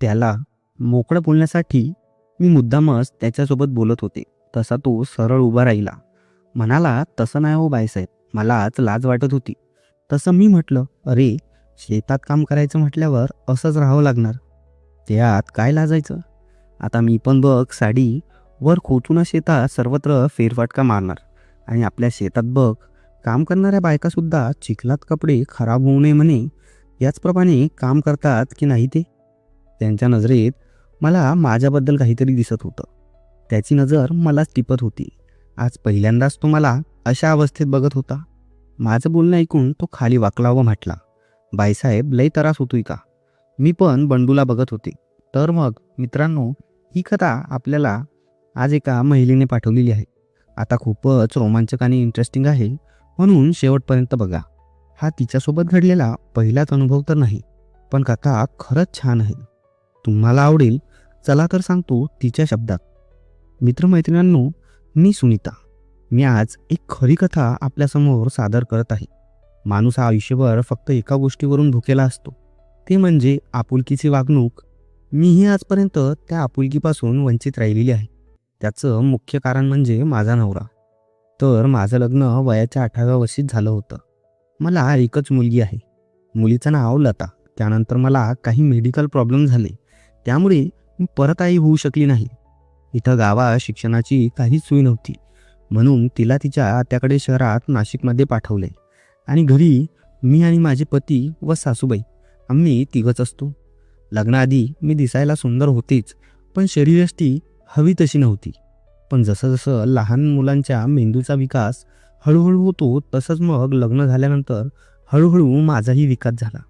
त्याला मोकळं बोलण्यासाठी मी मुद्दामच त्याच्यासोबत बोलत होते. तसा तो सरळ उभा राहिला. म्हणाला तसं नाही हो बायसाहेब मलाच लाज वाटत होती. तसं मी म्हटलं अरे शेतात काम करायचं म्हटल्यावर असंच राहावं लागणार. त्यात काय लाजायचं? आता मी पण बघ साडी वर खोचून शेतात सर्वत्र फेरफाटका मारणार. आणि आपल्या शेतात बघ काम करणाऱ्या बायकासुद्धा चिखलात कपडे खराब होऊ नये म्हणे. याचप्रमाणे काम करतात की नाही ते? त्यांच्या नजरेत मला माझ्याबद्दल काहीतरी दिसत होतं. त्याची नजर मलाच टिपत होती. आज पहिल्यांदाच तो मला अशा अवस्थेत बघत होता. माझं बोलणं ऐकून तो खाली वाकला व म्हटला बाईसाहेब लय त्रास होतोय का? मी पण बंडूला बघत होते. तर मग मित्रांनो ही कथा आपल्याला आज एका महिलेने पाठवलेली आहे. आता खूपच रोमांचक आणि इंटरेस्टिंग आहे म्हणून शेवटपर्यंत बघा. हा तिच्यासोबत घडलेला पहिलाच अनुभव तर नाही पण कथा खरंच छान आहे. तुम्हाला आवडेल चला तर सांगतो तिच्या शब्दात. मित्रमैत्रिणींनो मी सुनीता. मी आज एक खरी कथा आपल्यासमोर सादर करत आहे. माणूस हा आयुष्यभर फक्त एका गोष्टीवरून भुकेला असतो. ते म्हणजे आपुलकीची वागणूक. मीही आजपर्यंत त्या आपुलकीपासून वंचित राहिलेली आहे. त्याचं मुख्य कारण म्हणजे माझा नवरा. तर माझं लग्न वयाच्या अठराव्या वर्षीत झालं होतं. मला एकच मुलगी आहे. मुलीचं नाव लता. त्यानंतर मला काही मेडिकल प्रॉब्लेम झाले. त्यामुळे मी परत आई होऊ शकली नाही. इथं गावात शिक्षणाची काहीच सोय नव्हती. म्हणून तिला तिच्या आत्याकडे शहरात नाशिकमध्ये पाठवले. आणि घरी मी आणि माझे पती व सासूबाई आम्ही तिघच असतो. लग्नाआधी मी दिसायला सुंदर होतेच पण शरीरष्टी हवी तशी नव्हती. पण जसं जसं लहान मुलांच्या मेंदूचा विकास हळूहळू होतो तसंच मग लग्न झाल्यानंतर हळूहळू माझाही विकास झाला.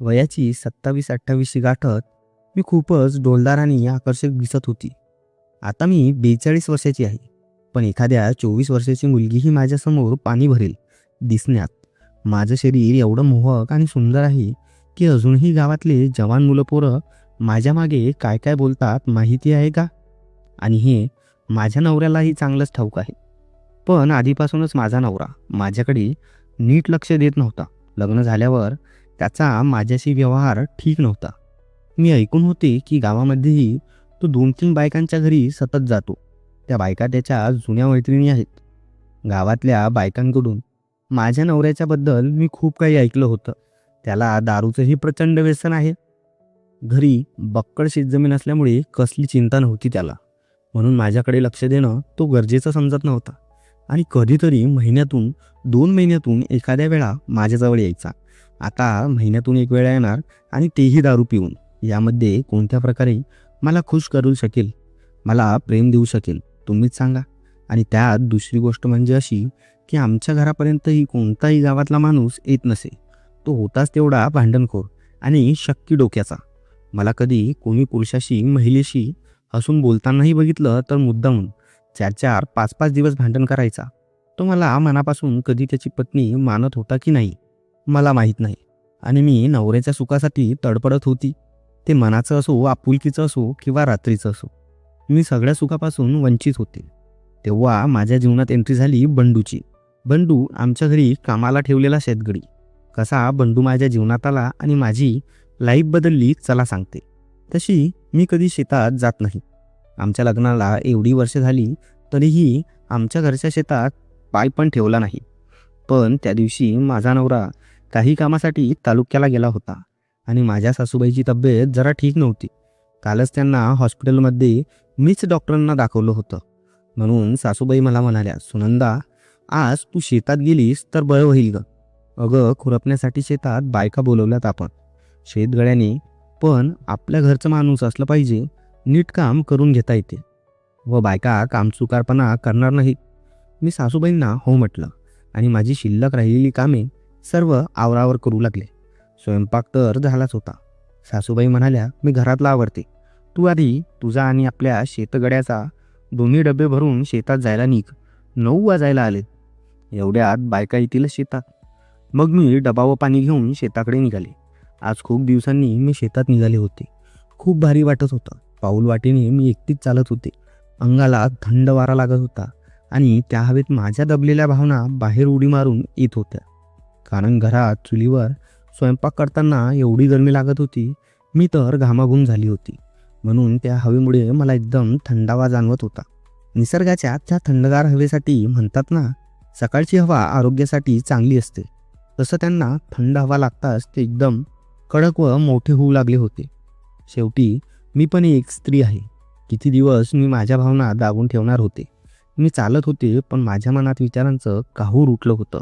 वयाची सत्तावीस अठ्ठावीसची गाठत मी खूपच डोलदार आणि आकर्षक दिसत होती. आता मी बेचाळीस वर्षाची आहे पण एखाद्या चोवीस वर्षाची मुलगीही माझ्यासमोर पाणी भरेल दिसण्यात. माझं शरीर एवढं मोहक आणि सुंदर आहे की अजूनही गावातले जवान मुलं पोरं माझ्या मागे काय काय बोलतात माहिती आहे का? आणि हे माझ्या नवऱ्यालाही चांगलंच ठाऊक आहे. पण आधीपासूनच माझा नवरा माझ्याकडे नीट लक्ष देत नव्हता. लग्न झाल्यावर त्याचा माझ्याशी व्यवहार ठीक नव्हता. मी ऐकून होते की गावामध्येही तो दोन तीन बायकांच्या घरी सतत जातो. त्या बायका त्याच्या जुन्या मैत्रिणी आहेत. गावातल्या बायकांकडून माझ्या नवऱ्याच्याबद्दल मी खूप काही ऐकलं होतं. त्याला दारूचंही प्रचंड व्यसन आहे. घरी बक्कड शेतजमीन असल्यामुळे कसली चिंता नव्हती त्याला. म्हणून माझ्याकडे लक्ष देणं तो गरजेचं समजत नव्हता. आणि कधीतरी महिन्यातून दोन महिन्यातून एखाद्या वेळा माझ्याजवळ यायचा. आता महिन्यातून एक वेळा येणार आणि तेही दारू पिऊन. यामध्ये कोणत्या प्रकारे मला खुश करू शकेल मला प्रेम देऊ शकेल तुम्हीच सांगा. आणि त्यात दुसरी गोष्ट म्हणजे अशी की आमच्या घरापर्यंतही कोणताही गावातला माणूस येत नसे. तो होताच तेवढा भांडणखोर आणि शक्की डोक्याचा. मला कधी कोणी पुरुषाशी महिलेशी हसून बोलतानाही बघितलं तर मुद्दामून चार चार पाच पाच दिवस भांडण करायचा. तो मला मनापासून कधी त्याची पत्नी मानत होता की नाही मला माहीत नाही. आणि मी नवऱ्याच्या सुखासाठी तडपडत होती. ते मनाचं असो आपुलकीचं असो किंवा रात्रीचं असो मी सगळ्या सुखापासून वंचित होते. तेव्हा माझ्या जीवनात एंट्री झाली बंडूची. बंडू आमच्या घरी कामाला ठेवलेला शेतगडी. कसा बंडू माझ्या जीवनात आला आणि माझी लाईफ बदलली चला सांगते. तशी मी कधी शेतात जात नाही. आमच्या लग्नाला एवढी वर्ष झाली तरीही आमच्या घरच्या शेतात पाय पण ठेवला नाही. पण त्या दिवशी माझा नवरा काही कामासाठी तालुक्याला गेला होता. आणि माझ्या सासूबाईची तब्येत जरा ठीक नव्हती. कालच त्यांना हॉस्पिटलमध्ये मीच डॉक्टरांना दाखवलं होतं. म्हणून सासूबाई मला म्हणाल्या सुनंदा आज तू शेतात गेलीस तर बरं होईल ग. अगं खुरपण्यासाठी शेतात बायका बोलवल्यात आपण. शेतगड्याने पण आपल्या घरचं माणूस असलं पाहिजे नीट काम करून घेता येते. व बायका कामचुकारपणा करणार नाहीत. मी सासूबाईंना हो म्हटलं आणि माझी शिल्लक राहिलेली कामे सर्व आवरावर करू लागले. स्वयंपाक तर झालाच होता. सासूबाई म्हणाल्या मी घरातला आवडते तू आधी तुझा आणि आपल्या शेतगड्याचा दोन्ही डबे भरून शेतात जायला निघ. नऊ वाजायला आले. एवढ्यात बायका येतील शेतात. मग मी डबा व पाणी घेऊन शेताकडे निघाले. आज खूप दिवसांनी मी शेतात निघाले होते. खूप भारी वाटत होतं. पाऊल वाटेने मी एकटीच चालत होते. अंगाला थंड वारा लागत होता आणि त्या हवेत माझ्या दबलेल्या भावना बाहेर उडी मारून येत होत्या. कारण घरात चुलीवर स्वयंपाक करताना एवढी गरमी लागत होती मी तर घामाघूम झाली होती. म्हणून त्या हवेमुळे मला एकदम थंडावा जाणवत होता. निसर्गाच्या त्या थंडगार हवेसाठी म्हणतात ना सकाळची हवा आरोग्यासाठी चांगली असते. तसं त्यांना थंड हवा लागताच ते एकदम कडक व मोठे होऊ लागले होते. शेवटी मी पण एक स्त्री आहे. किती दिवस मी माझ्या भावना दाबून ठेवणार होते. मी चालत होते पण माझ्या मनात विचारांचं काहूर उठलं होतं.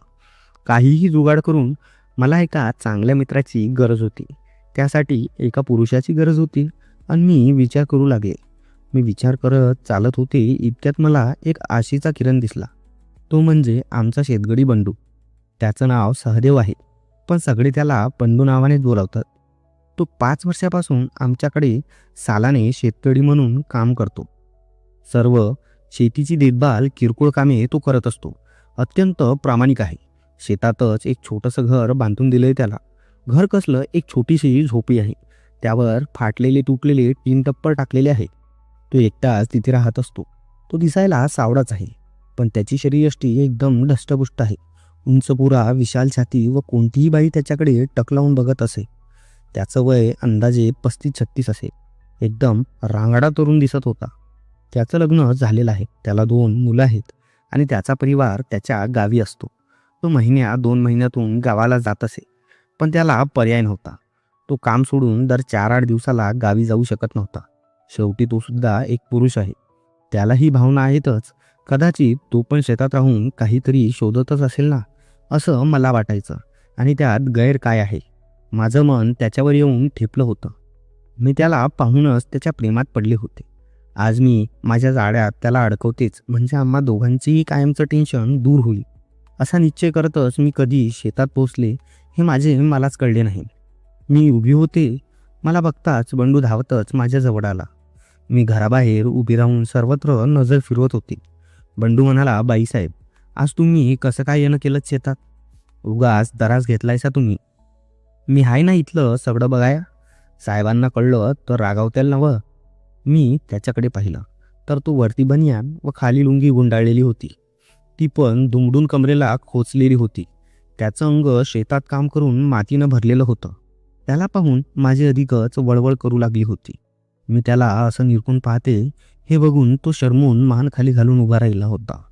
काहीही जुगाड करून मला एका चांगल्या मित्राची गरज होती. त्यासाठी एका पुरुषाची गरज होती आणि मी विचार करू लागले. मी विचार करत चालत होते इतक्यात मला एक आशेचा किरण दिसला. तो म्हणजे आमचा शेतगडी बंडू. त्याचं नाव सहदेव आहे पण सगळे त्याला बंडू नावानेच बोलावतात. तो पाच वर्षापासून आमच्याकडे सालाने शेतकरी म्हणून काम करतो. सर्व शेतीची देखभाल किरकोळ कामे तो करत असतो. अत्यंत प्रामाणिक आहे. शेतातच एक छोटंसं घर बांधून दिलंय त्याला. घर कसलं? एक छोटीशी झोपी आहे. त्यावर फाटलेले तुटलेले टीन टप्पर टाकलेले आहे तो एकटाच तिथे राहत असतो. तो दिसायला सावडाच आहे पण त्याची शरीरयष्टी एकदम ढष्टपुष्ट आहे. उंच पुरा विशाल छाती व कोणतीही बाई त्याच्याकडे टक लावून बघत असे. त्याचं वय अंदाजे पस्तीस छत्तीस असे. एकदम रांगडा तरुण दिसत होता. त्याचं लग्न झालेलं आहे. त्याला दोन मुलं आहेत आणि त्याचा परिवार त्याच्या गावी असतो. तो महिन्या दोन महिन्यातून गावाला जात असे. पण त्याला पर्याय नव्हता. तो काम सोडून दर चार आठ दिवसाला गावी जाऊ शकत नव्हता. शेवटी तो सुद्धा एक पुरुष आहे. त्याला ही भावना आहेतच. कदाचित तो पण शेतात राहून काहीतरी शोधतच असेल ना? असं मला वाटायचं. आणि त्यात गैर काय आहे? माझं मन त्याच्यावर येऊन ठेपलं होतं. मी त्याला पाहूनच त्याच्या प्रेमात पडले होते. आज मी माझ्या जाड्यात त्याला अडकवतेच. म्हणजे आम्हा दोघांचीही कायमचं टेन्शन दूर होईल. असा निश्चय करतच मी कधी शेतात पोचले हे माझे मलाच कळले नाही. मी उभी होते. मला बघताच बंडू धावतच माझ्याजवळ आला. मी घराबाहेर उभी राहून सर्वत्र नजर फिरवत होती. बंडू म्हणाला बाईसाहेब आज तुम्ही कसं काय येणं केलं शेतात? उगाच दरास घेतलायसा तुम्ही. मी हाय ना इथलं सगळं बघाया? साहेबांना कळलं तर रागावत्याल नवं मी त्याच्याकडे पाहिलं. तर तो वरती बनियान व खाली लुंगी गुंडाळलेली होती. ती पण दुमडून कमरेला खोचलेली होती. त्याचं अंग शेतात काम करून मातीनं भरलेलं होतं. त्याला पाहून माझी अधिकच वळवळ करू लागली होती. मी त्याला असं निरकून पाहते हे बघून तो शर्मून मान खाली घालून उभा राहिला होता.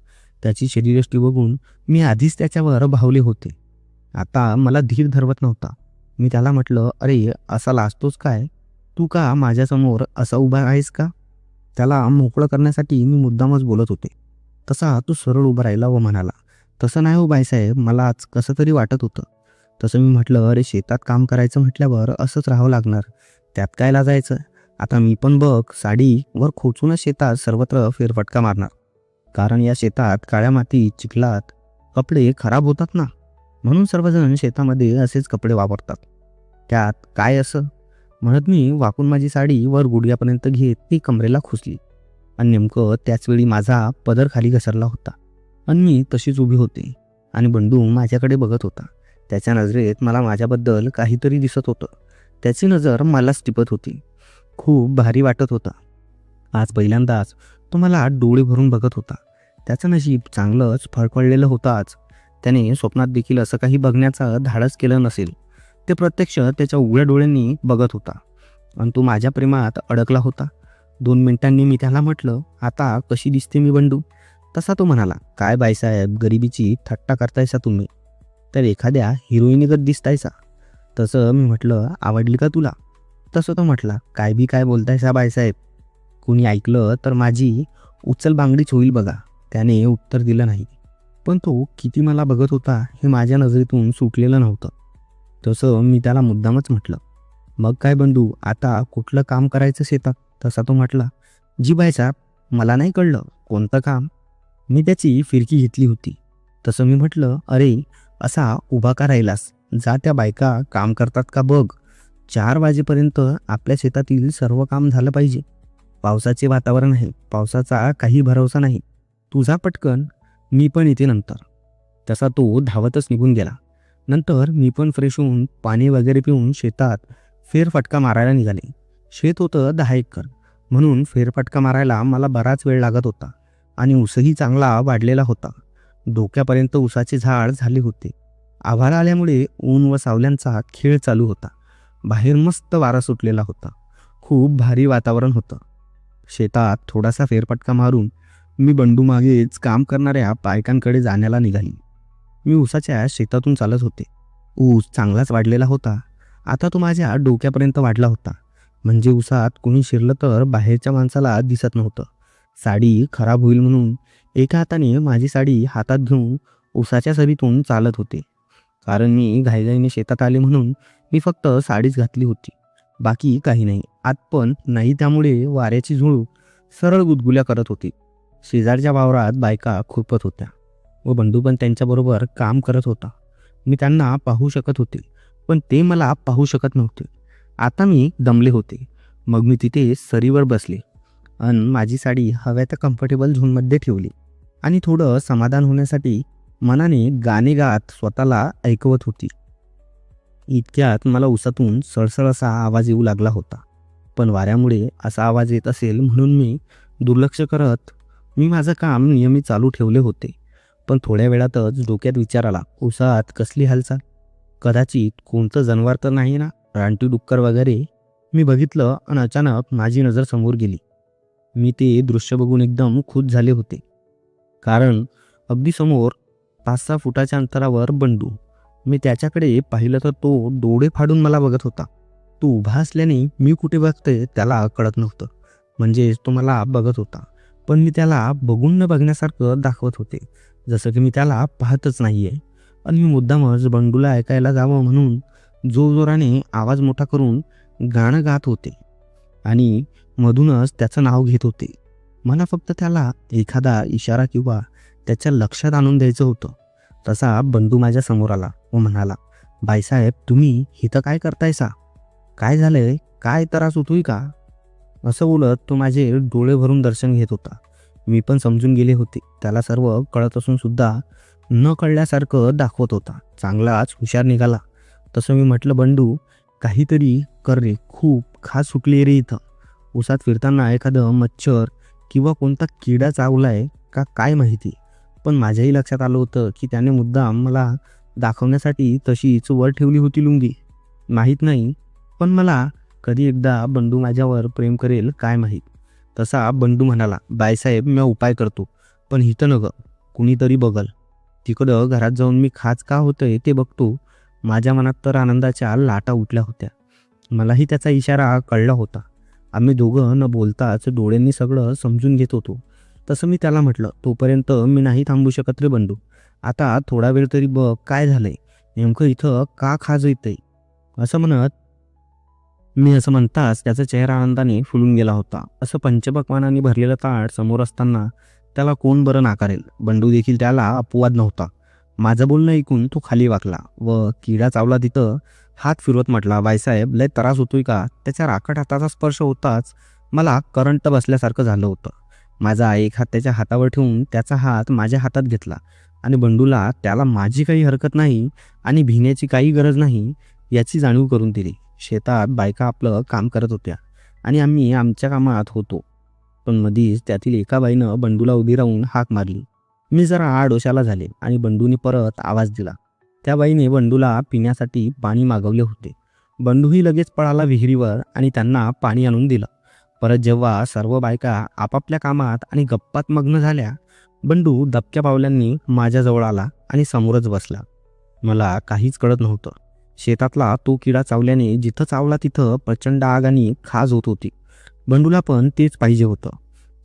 त्याची शरीरष्टी बघून मी आधीच त्याच्यावर भावले होते. आता मला धीर धरवत नव्हता. मी त्याला म्हटलं अरे असा लाजतोच काय? तू का माझ्यासमोर असा उभा आहेस का? त्याला मोकळं करण्यासाठी मी मुद्दामच बोलत होते. तसा तो सरळ उभा राहिला व म्हणाला तसं नाही हो बाईसाहेब मला आज कसं तरी वाटत होतं. तसं मी म्हटलं अरे शेतात काम करायचं म्हटल्यावर असंच राहावं लागणार. त्यात काय लाजायचं? आता मी पण बघ साडी वर खोचूनच शेतात सर्वत्र फेरफटका मारणार. कारण या शेतात काळ्या मातीत चिखलात कपडे खराब होतात ना. म्हणून सर्वजण शेतामध्ये असेच कपडे वापरतात. त्यात काय असं? म्हणत मी वाकून माझी साडी वर गुडघ्यापर्यंत घेत ती कमरेला खुसली. आणि नेमकं त्याचवेळी माझा पदर खाली घसरला होता. आणि मी तशीच उभी होते. आणि बंडू माझ्याकडे बघत होता. त्याच्या नजरेत मला माझ्याबद्दल काहीतरी दिसत होतं. त्याची नजर मलाच टिपत होती. खूप भारी वाटत होता. आज पहिल्यांदाच तो मला डोळे भरून बघत होता. त्याचं नशीब चांगलंच फळफळलेलं होतं आज त्याने स्वप्नात देखील असं काही बघण्याचा धाडस केलं नसेल. ते प्रत्यक्ष त्याच्या उघड्या डोळ्यांनी बघत होता. आणि तो माझ्या प्रेमात अडकला होता. दोन मिनिटांनी मी त्याला म्हटलं आता कशी दिसते मी बंडू? तसा तो म्हणाला काय बायसाहेब गरिबीची थट्टा करतायसा तुम्ही. तर एखाद्या हिरोईनीगत दिसतायसा. तसं मी म्हटलं आवडली का तुला? तसं तो म्हटला काय बी काय बोलतायसा बायसाहेब कुणी ऐकलं तर माझी उचल बांगडीच होईल बघा. त्याने उत्तर दिलं नाही. पण तो किती मला बघत होता हे माझ्या नजरेतून सुटलेलं नव्हतं. तसं मी त्याला मुद्दामच म्हटलं मग काय बंधू आता कुठलं काम करायचं शेतात? तसा तो म्हटला जी बायसाहेब मला नाही कळलं कोणतं काम. मी त्याची फिरकी घेतली होती. तसं मी म्हटलं अरे असा उभा का राहिलास? जा त्या बायका काम करतात का बघ. चार वाजेपर्यंत आपल्या शेतातील सर्व काम झालं पाहिजे. पावसाचे वातावरण आहे पावसाचा काही भरोसा नाही. तुझा पटकन मी पण येते नंतर. तसा तो धावतच निघून गेला. नंतर मी पण फ्रेश होऊन पाणी वगैरे पिऊन शेतात फेरफटका मारायला निघाले. शेत होतं दहा एकर. म्हणून फेरफटका मारायला मला बराच वेळ लागत होता आणि ऊसही चांगला वाढलेला होता. डोक्यापर्यंत ऊसाचे झाड झाले होते. आभार आल्यामुळे ऊन व सावल्यांचा खेळ चालू होता. बाहेर मस्त वारा सुटलेला होता. खूप भारी वातावरण होतं. शेतात थोडासा फेरफटका मारून मी बंडू मागेच काम करणाऱ्या बायकांकडे जाण्याला निघाली. मी ऊसाच्या शेतातून चालत होते. ऊस चांगलाच वाढलेला होता. आता तो माझ्या डोक्यापर्यंत वाढला होता. म्हणजे उसात कोणी शिरलं तर बाहेरच्या माणसाला दिसत नव्हतं. साडी खराब होईल म्हणून एका हाताने माझी साडी हातात घेऊन उसाच्या सरीतून चालत होते. कारण मी घाईघाईने शेतात आले म्हणून मी फक्त साडीच घातली होती. बाकी काही नाही. आत पण नाही त्यामुळे वाऱ्याची झुळूक सरळ गुदगुल्या करत होती. शेजारच्या वावरात बायका खुरपत होत्या व बंधू पण त्यांच्याबरोबर काम करत होता. मी त्यांना पाहू शकत होते पण ते मला पाहू शकत नव्हते. आता मी दमले होते. मग मी तिथे सरीवर बसले अन माझी साडी हव्या त्या कम्फर्टेबल झोनमध्ये ठेवली. आणि थोडं समाधान होण्यासाठी मनाने गाणे गात स्वतःला ऐकवत होती. इतक्यात मला उसातून सळसळ असा आवाज येऊ लागला होता. पण वाऱ्यामुळे असा आवाज येत असेल म्हणून मी दुर्लक्ष करत मी माझं काम नियमित चालू ठेवले होते. पण थोड्या वेळातच डोक्यात विचार आला उसात कसली हालचाल? कदाचित कोणतं जनावर तर नाही ना? रानटी डुक्कर वगैरे मी बघितलं आणि अचानक माझी नजर समोर गेली. मी ते दृश्य बघून एकदम खुश झाले होते. कारण अगदी समोर पाच सहा फुटाच्या अंतरावर बंडू. मी त्याच्याकडे पाहिलं तर तो डोळे फाडून मला बघत होता. तो उभा असल्याने मी कुठे बघते त्याला कळत नव्हतं. म्हणजेच तो मला बघत होता. पण मी त्याला बघून न बघण्यासारखं दाखवत होते. जसं की मी त्याला पाहतच नाहीये. आणि मी मुद्दामच बंडूला ऐकायला जावं म्हणून जोरजोराने आवाज मोठा करून गाणं गात होते. आणि मधूनच त्याचं नाव घेत होते. मला फक्त त्याला एखादा इशारा किंवा त्याच्या लक्षात आणून द्यायचं होतं. तसा बंधू माझ्यासमोर आला व म्हणाला बाईसाहेब तुम्ही इथं काय करतायसा? काय झालंय? काय त्रास होतोय का? असं बोलत तो माझे डोळे भरून दर्शन घेत होता. मी पण समजून गेले होते. त्याला सर्व कळत असून सुद्धा न कळल्यासारखं दाखवत होता. चांगलाच हुशार निघाला. तसं मी म्हटलं बंडू काहीतरी कर रे खूप खास सुटली रे इथं. उसात फिरताना एखादं मच्छर किंवा कोणता किडा चावलाय का काय माहिती. पण माझ्याही लक्षात आलं होतं की त्याने मुद्दाम मला दाखवण्यासाठी तशीच वर ठेवली होती लुंगी. माहीत नाही पण मला कधी एकदा बंडू माझ्यावर प्रेम करेल काय माहीत. तसा बंडू म्हणाला बायसाहेब मी उपाय करतो. पण हिथं न कुणीतरी बघल. तिकडं घरात जाऊन मी खाच का होतंय ते बघतो. माझ्या मनात तर आनंदाच्या लाटा उठल्या होत्या. मलाही त्याचा इशारा कळला होता. आम्ही दोघं न बोलताच डोळ्यांनी सगळं समजून घेत होतो. तसं मी त्याला म्हटलं तोपर्यंत मी नाही थांबू शकत रे बंडू. आता थोडा वेळ तरी बघ काय झालंय. नेमकं इथं का खाज येतंय? असं म्हणत मी असं म्हणताच त्याचा चेहरा आनंदाने फुलून गेला होता. असं पंचपक्वानाने भरलेलं ताट समोर असताना त्याला कोण बरं नाकारेल? बंडू देखील त्याला अपवाद नव्हता. माझं बोलणं ऐकून तो खाली वाकला व किडा चावला तिथं. हात फिरवत म्हटला बाईसाहेब लय त्रास होतोय का? त्याच्या राखट हाताचा स्पर्श होताच मला करंट बसल्यासारखं झालं होतं. माझा एक हात त्याच्या हातावर ठेवून त्याचा हात माझ्या हातात घेतला आणि बंडूला त्याला माझी काही हरकत नाही आणि भिण्याची काही गरज नाही याची जाणीव करून दिली. शेतात बायका आपलं काम करत होत्या आणि आम्ही आमच्या कामात होतो. पण मधीच त्यातील एका बाईनं बंडूला उभी राहून हाक मारली. मी जरा आडोशाला झाले आणि बंडूने परत आवाज दिला. त्या बाईने बंडूला पिण्यासाठी पाणी मागवले होते. बंडूही लगेच पळाला विहिरीवर आणि त्यांना पाणी आणून दिलं. परत जेव्हा सर्व बायका आपापल्या कामात आणि गप्पात मग्न झाल्या बंडू दबक्या पावल्यांनी माझ्याजवळ आला आणि समोरच बसला. मला काहीच कळत नव्हतं. शेतातला तो किडा चावल्याने जिथं चावला तिथं प्रचंड आग आणि खाज होत होती. बंडूला पण तेच पाहिजे होतं.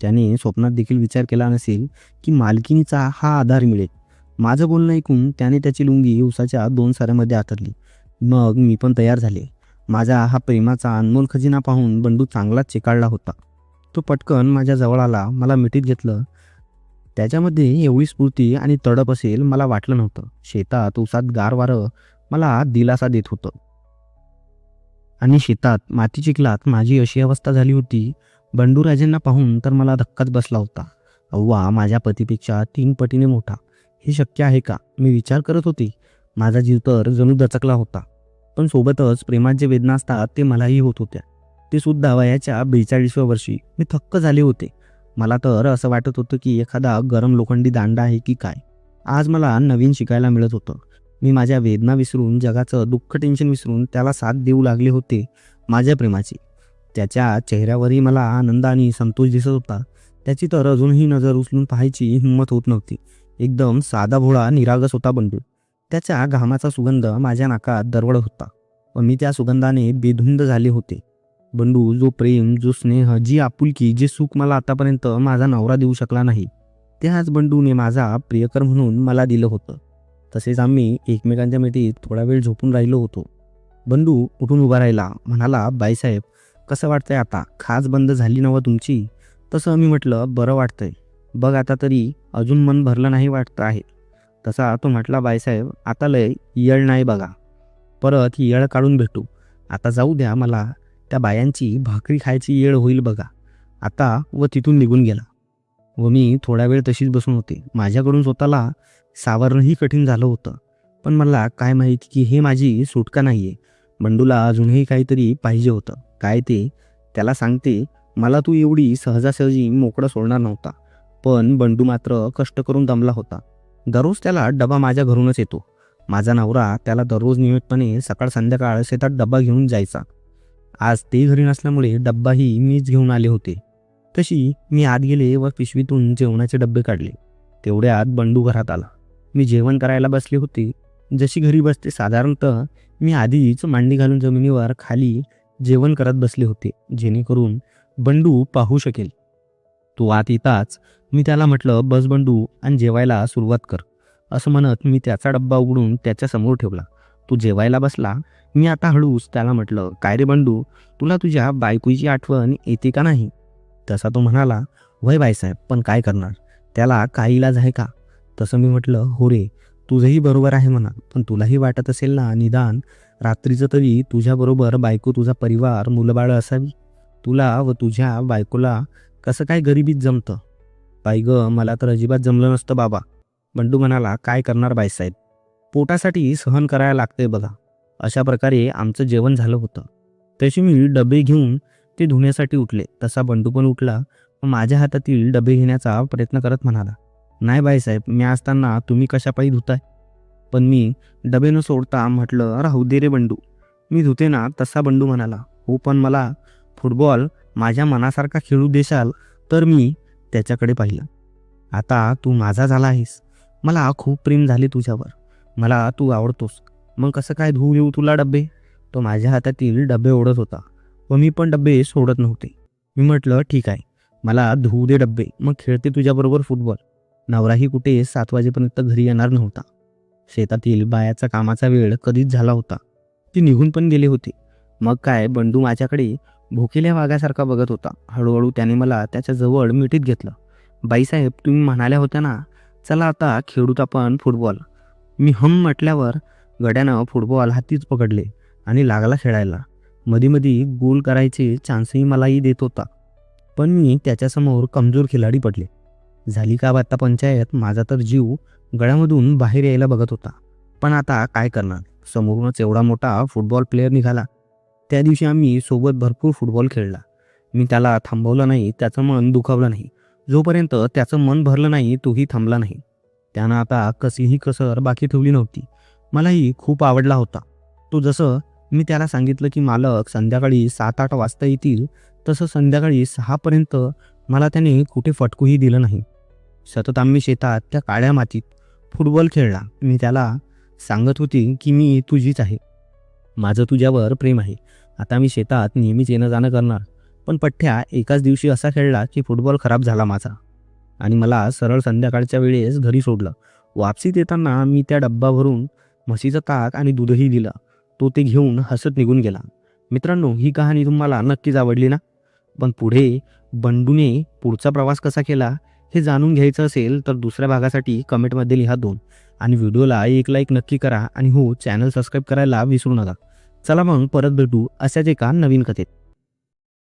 त्याने स्वप्नात देखील विचार केला नसेल की मालकिनीचा हा आधार मिळेल. माझं बोलणं ऐकून त्याने त्याची लुंगी उसाच्या दोन साऱ्यामध्ये आतरली. मग मी पण तयार झाले. माझा हा प्रेमाचा अनमोल खजिना पाहून बंडू चांगलाच चिकाळला होता. तो पटकन माझ्या जवळ आला मला मिठीत घेतलं. त्याच्यामध्ये एवढी स्फूर्ती आणि तडप असेल मला वाटलं नव्हतं. शेतात उसात गार वारं मला दिलासा देत होतं. आणि शेतात माती चिखलात माझी अशी अवस्था झाली होती बंडूराजेंना पाहून तर मला धक्काच बसला होता. अव्वा माझ्या पतीपेक्षा तीन पटीने मोठा. हे शक्य आहे का? मी विचार करत होते. माझा जीव तर जणू दचकला होता. पण सोबतच प्रेमात जे वेदना असतात ते मलाही होत होत्या. ते सुद्धा वयाच्या बेचाळीसव्या वर्षी मी थक्क झाले होते. मला तर असं वाटत होतं की एखादा गरम लोखंडी दांडा आहे की काय? आज मला नवीन शिकायला मिळत होतं. मी माझ्या वेदना विसरून जगाचं दुःख टेन्शन विसरून त्याला साथ देऊ लागले होते माझ्या प्रेमाची. त्याच्या चेहऱ्यावरही मला आनंद आणि संतोष दिसत होता. त्याची तर अजूनही नजर उचलून पाहायची हिंमत होत नव्हती. एकदम साधा भोळा निरागस होता बंडू. त्याच्या घामाचा सुगंध माझ्या नाकात दरवळत होता व मी त्या सुगंधाने बेधुंद झाले होते. बंडू जो प्रेम जो स्नेह जी आपुलकी जे सुख मला आतापर्यंत माझा नवरा देऊ शकला नाही ते बंडूने माझा प्रियकर म्हणून मला दिलं होतं. तसेच आम्ही एकमेकांच्या मिठीत थोडा वेळ झोपून राहिलो होतो. बंडू उठून उभा राहिला म्हणाला बाईसाहेब कसं वाटतंय आता? खास बंद झाली नव्हं तुमची? तसं मी म्हटलं बरं वाटतंय. बघ आता तरी अजून मन भरलं नाही वाटतं आहे. तसा तो म्हटला बायसाहेब आता लय येळ नाही बघा. परत येळ काढून भेटू. आता जाऊ द्या मला. त्या बायांची भाकरी खायची येळ होईल बघा. आता व तिथून निघून गेला. व मी थोडा वेळ तशीच बसून होते. माझ्याकडून स्वतःला सावरणंही कठीण झालं होतं. पण मला काय माहिती की हे माझी सुटका नाही आहे बंडूला अजूनही काहीतरी पाहिजे होतं. काय ते? त्याला सांगते मला तू एवढी सहजासहजी मोकळं सोडणार नव्हता पण बंडू मात्र कष्ट करून दमला होता. दररोज त्याला डबा माझ्या घरूनच येतो. माझा नवरा त्याला दररोज नियमितपणे सकाळ संध्याकाळ शेतात डबा घेऊन जायचा. आज ते घरी नसल्यामुळे डब्बाही मीच घेऊन आले होते. तशी मी आत गेले व पिशवीतून जेवणाचे डब्बे काढले. तेवढ्यात बंडू घरात आला. मी जेवण करायला बसले होते. जशी घरी बसते साधारणतः मी आधीच मांडी घालून जमिनीवर खाली जेवण करत बसले होते जेणेकरून बंडू पाहू शकेल. तो आत येताच मी त्याला म्हटलं बस बंडू आणि जेवायला सुरुवात कर. असं म्हणत मी त्याचा डब्बा उघडून त्याच्यासमोर ठेवला. तो जेवायला बसला? मी आता हळूच त्याला म्हटलं काय रे बंडू? तुला तुझ्या बायकोची आठवण येते का नाही? तसा तो म्हणाला वय बायसाहेब पण काय करणार? त्याला काही इलाज आहे का? तसं मी म्हटलं हो रे तुझंही बरोबर आहे म्हणा पण तुलाही वाटत असेल ना निदान रात्रीचं तरी तुझ्याबरोबर बायको तुझा परिवार मुलंबाळं असावी. तुला व तुझ्या बायकोला कसं काय गरिबीत जमतं? बाई ग मला तर अजिबात जमलं नसतं बाबा. बंडू म्हणाला काय करणार बाईसाहेब पोटासाठी सहन करायला लागतंय बघा. अशा प्रकारे आमचं जेवण झालं होतं. तशी मी डबे घेऊन ते धुण्यासाठी उठले. तसा बंडू पण उठला व माझ्या हातातील डबे घेण्याचा प्रयत्न करत म्हणाला नाही बाईसाहेब मी असताना तुम्ही कशापायी धुताय? पण मी डबे न सोडता म्हटलं राहू दे रे बंडू. मी धुते ना तसा बंडू म्हणाला हो पण मला फुटबॉल माझ्या मनासारखा खेळू देशाल तर मी त्याच्याकडे पाहिलं. आता तू माझा झाला आहेस. मला खूप प्रेम झाले तुझ्यावर. मला तू आवडतोस. मग कसं काय धुऊ येऊ तुला डबे? तो माझ्या हातातील डबे ओढत होता व मी पण डबे सोडत नव्हते. मी म्हटलं ठीक आहे. मला धुऊ दे डबे. मग खेळते तुझ्याबरोबर फुटबॉल. नवराही कुठे सात वाजेपर्यंत घरी येणार नव्हता. शेतातील बायाचा कामाचा वेळ कधीच झाला होता. ती निघून पण गेले होते. मग काय बंडू माझ्याकडे भोकेल्या वाघासारखा बघत होता. हळूहळू त्याने मला त्याच्याजवळ मिठीत घेतलं. बाईसाहेब तुम्ही म्हणाल्या होत्या ना चला आता खेळूत आपण फुटबॉल. मी हम म्हटल्यावर गड्यानं फुटबॉल हातीच पकडले आणि लागला खेळायला. मधी मधी गोल करायचे चान्सही मलाही देत होता. पण मी त्याच्यासमोर कमजोर खिलाडी पडले. झाली का आता पंचायत? माझा तर जीव गळ्यामधून बाहेर यायला बघत होता. पण आता काय करणार? समोरूनच एवढा मोठा फुटबॉल प्लेअर निघाला. त्या दिवशी आम्ही सोबत भरपूर फुटबॉल खेळला. मी त्याला थांबवलं नाही त्याचं मन दुखावलं नाही. जोपर्यंत त्याचं मन भरलं नाही तोही थांबला नाही. त्यानं आता कशीही कसर बाकी ठेवली नव्हती. मलाही खूप आवडला होता. तो जसं मी त्याला सांगितलं की मालक संध्याकाळी सात आठ वाजता येतील तसं संध्याकाळी सहापर्यंत मला त्याने कुठे फटकूही दिलं नाही. सतत आम्ही शेतात त्या काळ्या मातीत फुटबॉल खेळला. मी त्याला सांगत होती की मी तुझीच आहे. माझं तुझ्यावर प्रेम आहे. आता मी शेतात नेहमीच येणं जाणं करणार. पण पठ्ठ्या एकाच दिवशी असा खेळला की फुटबॉल खराब झाला माझा. आणि मला सरळ संध्याकाळच्या वेळेस घरी सोडलं. वापसीत येताना मी त्या डब्बा भरून म्हशीचं ताक आणि दूधही दिलं. तो ते घेऊन हसत निघून गेला. मित्रांनो ही कहाणी तुम्हाला नक्कीच आवडली ना? पण पुढे बंडूने पुढचा प्रवास कसा केला हे जाणून घ्यायचं असेल तर दुसऱ्या भागासाठी कमेंटमध्ये लिहा दोन. आणि व्हिडिओला एक लाईक नक्की करा आणि हो चॅनल सबस्क्राईब करायला विसरू नका. चला मग परत भेटू अशाच एका नवीन कथेत.